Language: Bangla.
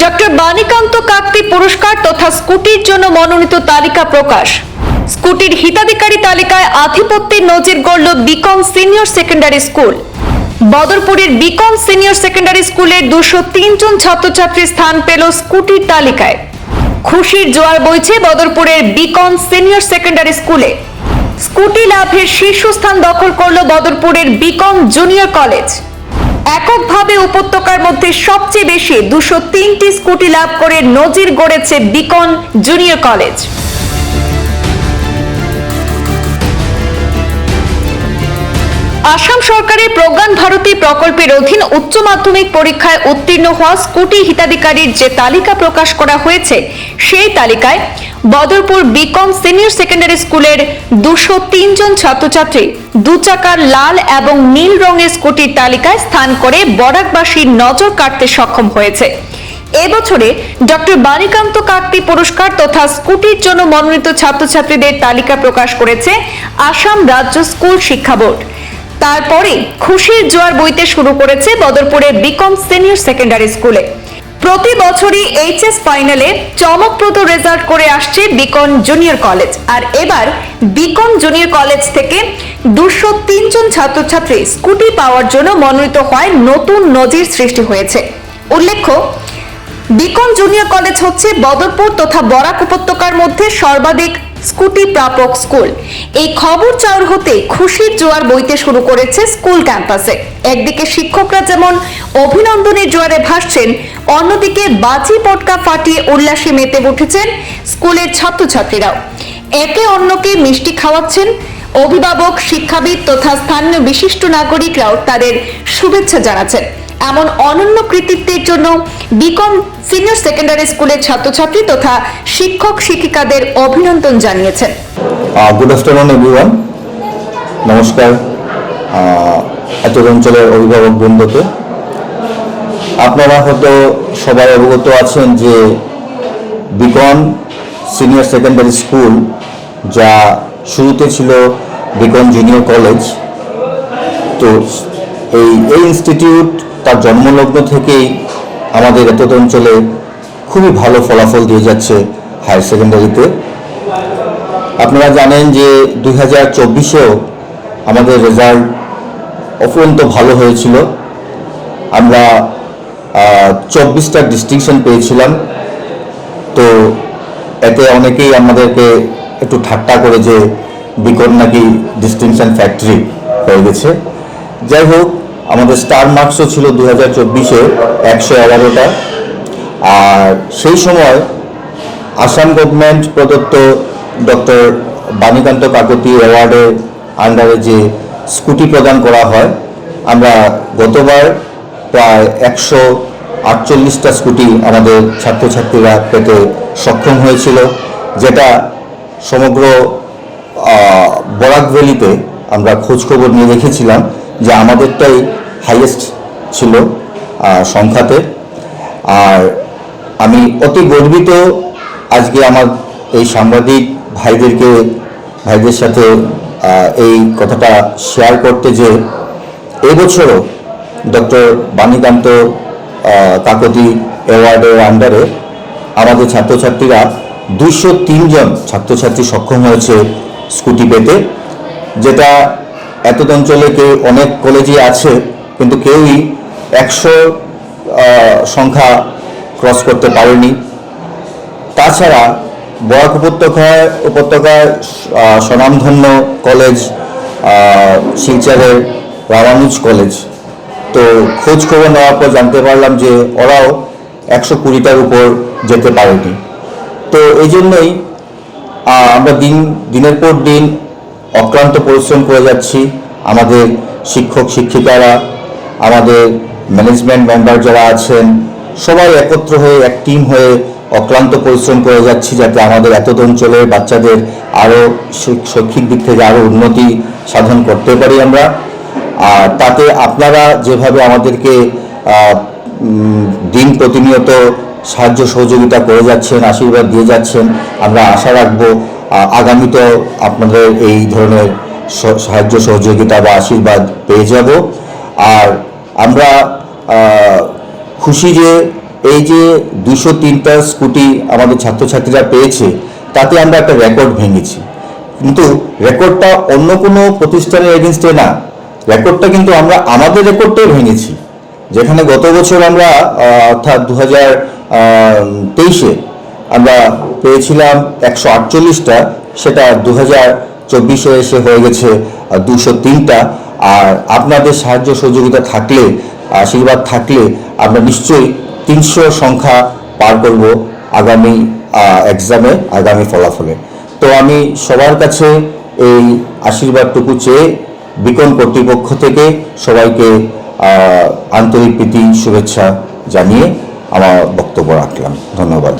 ডক্টর বাণীকান্ত কাকতি পুরস্কার তথা স্কুটির জন্য মনোনীত তালিকা প্রকাশ। স্কুটির হিতাধিকারী তালিকায় আধিপত্যের নজির গড়ল বিকম সিনিয়র সেকেন্ডারি স্কুল। বদরপুরের বিকম সিনিয়র সেকেন্ডারি স্কুলের দুশো জন ছাত্রছাত্রী স্থান পেল স্কুটির তালিকায়। খুশির জোয়ার বইছে বদরপুরের বিকম সিনিয়র সেকেন্ডারি স্কুলে। স্কুটি লাভের শীর্ষস্থান দখল করল বদরপুরের বিকম জুনিয়র কলেজ। এককভাবে উপত্যকার মধ্যে সবচেয়ে বেশি দুশো তিনটি স্কুটি লাভ করে নজির গড়েছে বিকন জুনিয়র কলেজ। আসাম সরকারের প্রজ্ঞান ভারতী প্রকল্পের অধীন উচ্চ মাধ্যমিক পরীক্ষায় উত্তীর্ণ হওয়া স্কুটি হিতাধিকারীর যে তালিকা প্রকাশ করা হয়েছে, সেই তালিকায় বদরপুর বিকম সিনিয়র সেকেন্ডারি স্কুলের দুশো জন ছাত্রছাত্রী দু চাকার লাল এবং নীল রঙের স্কুটির তালিকায় স্থান করে বরাকবাসীর নজর কাটতে সক্ষম হয়েছে। এবছরে ডক্টর বাণীকান্ত কাকতি পুরস্কার তথা স্কুটির জন্য মনোনীত ছাত্রছাত্রীদের তালিকা প্রকাশ করেছে আসাম রাজ্য স্কুল শিক্ষা বোর্ড। তারপরে খুশির জোয়ার বইতে শুরু করেছে বদরপুরের বিকম সিনিয়র সেকেন্ডারি স্কুলে প্রতি বছরই এইচএস ফাইনালে চমকপ্রদ রেজাল্ট করে আসছে বিকন জুনিয়র কলেজ আর এবার বিকন জুনিয়র কলেজ থেকে দুশো তিনজন ছাত্রছাত্রী স্কুটি পাওয়ার জন্য মনোনীত হয় নতুন নজির সৃষ্টি হয়েছে। উল্লেখ্য বিকন জুনিয়র কলেজ হচ্ছে বদরপুর তথা বরাক উপত্যকার মধ্যে সর্বাধিক স্কুটি প্রাপক স্কুল। এই খবর চাউর হতে খুশির জোয়ার বইতে শুরু করেছে স্কুল ক্যাম্পাসে। একদিকে শিক্ষকরা যেমন অভিনন্দনের জোয়ারে ভাসছেন, অন্যদিকে বাজি পটকা ফাটিয়ে উল্লাসে মেতে উঠেছেন স্কুলের ছাত্রছাত্রীরাও। একে অন্যকে মিষ্টি খাওয়াচ্ছেন, অভিভাবক, শিক্ষাবিদ তথা স্থানীয় বিশিষ্ট নাগরিকরাও তাদের শুভেচ্ছা জানাচ্ছেন। এমন অনন্য কৃতিত্বের জন্য বিকম সিনিয়র সেকেন্ডারি স্কুলের ছাত্রছাত্রী তথা শিক্ষক শিক্ষিকাদের অভিনন্দন জানিয়েছেন। গুড আফটারনুন এভরিওয়ান নমস্কার। এত অঞ্চলের অভিভাবক বৃন্দকে। আপনারা হয়তো সবাই অবগত আছেন যে বিকন সিনিয়র সেকেন্ডারি স্কুল যা শুরুতে ছিল বিকন জুনিয়র কলেজ তো এই এই ইনস্টিটিউট তার জন্মলগ্ন থেকেই আমাদের এত অঞ্চলে খুবই ভালো ফলাফল দিয়ে যাচ্ছে হায়ার সেকেন্ডারিতে। আপনারা জানেন যে দুই হাজার চব্বিশেও আমাদের রেজাল্ট অফুরন্ত ভালো হয়েছিল। আমরা চব্বিশটা ডিস্টিংশন পেয়েছিলাম। তো এতে অনেকেই আমাদেরকে একটু ঠাট্টা করে যে বিকন নাকি ডিস্টিংশন ফ্যাক্টরি হয়ে গেছে। যাই হোক আমাদের স্টার মার্কসও ছিল দু হাজার চব্বিশে একশো এগারোটা। আর সেই সময় আসাম গভর্নমেন্ট প্রদত্ত ডক্টর বাণীকান্ত কাকতি অ্যাওয়ার্ডের আন্ডারে যে স্কুটি প্রদান করা হয়, আমরা গতবার প্রায় একশো আটচল্লিশটা স্কুটি আমাদের ছাত্রছাত্রীরা পেতে সক্ষম হয়েছিল, যেটা সমগ্র বরাক ভ্যালিতে আমরা খোঁজখবর নিয়ে দেখেছিলাম যে আমাদেরটাই হাইয়েস্ট ছিল সংখ্যাতে। আর আমি অতি গর্বিত আজকে আমার এই সাংবাদিক ভাইদেরকে, ভাইদের সাথে এই কথাটা শেয়ার করতে যে এবছরও ডক্টর বাণীকান্ত কাকতি অ্যাওয়ার্ডের আন্ডারে আমাদের ছাত্রছাত্রীরা দুশো তিনজন ছাত্রছাত্রী সক্ষম হয়েছে স্কুটি পেতে, যেটা এত অঞ্চলে অনেক কলেজে আছে। কিন্তু কেউই একশো সংখ্যা ক্রস করতে পারেনি। তাছাড়া বরাক উপত্যকায় উপত্যকায় স্বনামধন্য কলেজ শিলচরের রামানুজ কলেজ তো খোঁজ খবর নেওয়ার পর জানতে পারলাম যে ওরাও একশো কুড়িটার উপর যেতে পারেনি। তো এই জন্যই আমরা দিন, দিনের পর দিন অক্লান্ত পরিশ্রম করে যাচ্ছি। আমাদের শিক্ষক শিক্ষিকারা আমাদের ম্যানেজমেন্ট মেম্বার যারা আছেন সবাই একত্র হয়ে এক টিম হয়ে অক্লান্ত পরিশ্রম করে যাচ্ছি যাতে আমাদের এত অঞ্চলের বাচ্চাদের আরও শৈক্ষিক দিক থেকে আরও উন্নতি সাধন করতে পারি আমরা। আর তাতে আপনারা যেভাবে আমাদেরকে দিন প্রতিনিয়ত সাহায্য সহযোগিতা করে যাচ্ছেন আশীর্বাদ দিয়ে যাচ্ছেন আমরা আশা রাখব আহ, আগামীতেও আপনাদের এই ধরনের সাহায্য সহযোগিতা বা আশীর্বাদ পেয়ে যাব। আর আমরা খুশি যে এই যে দুশো তিনটা স্কুটি আমাদের ছাত্রছাত্রীরা পেয়েছে, তাতে আমরা একটা রেকর্ড ভেঙেছি। কিন্তু রেকর্ডটা অন্য কোনো প্রতিষ্ঠানের এগেনস্টে না। রেকর্ডটা কিন্তু আমরা আমাদের রেকর্ডটাই ভেঙেছি। যেখানে গত বছর আমরা অর্থাৎ দু হাজার তেইশে আমরা পেয়েছিলাম একশো আটচল্লিশটা, সেটা দু হাজার চব্বিশে এসে হয়ে গেছে দুশো তিনটা। আর আপনাদের সাহায্য সহযোগিতা থাকলে, আশীর্বাদ থাকলে আমরা নিশ্চয়ই তিনশো সংখ্যা পার করব আগামী এক্সামে আগামী ফলাফলে। তো আমি সবার কাছে এই আশীর্বাদটুকু চেয়ে বিকন কর্তৃপক্ষ থেকে সবাইকে আন্তরিক প্রীতি, শুভেচ্ছা জানিয়ে আমার বক্তব্য রাখলাম। ধন্যবাদ।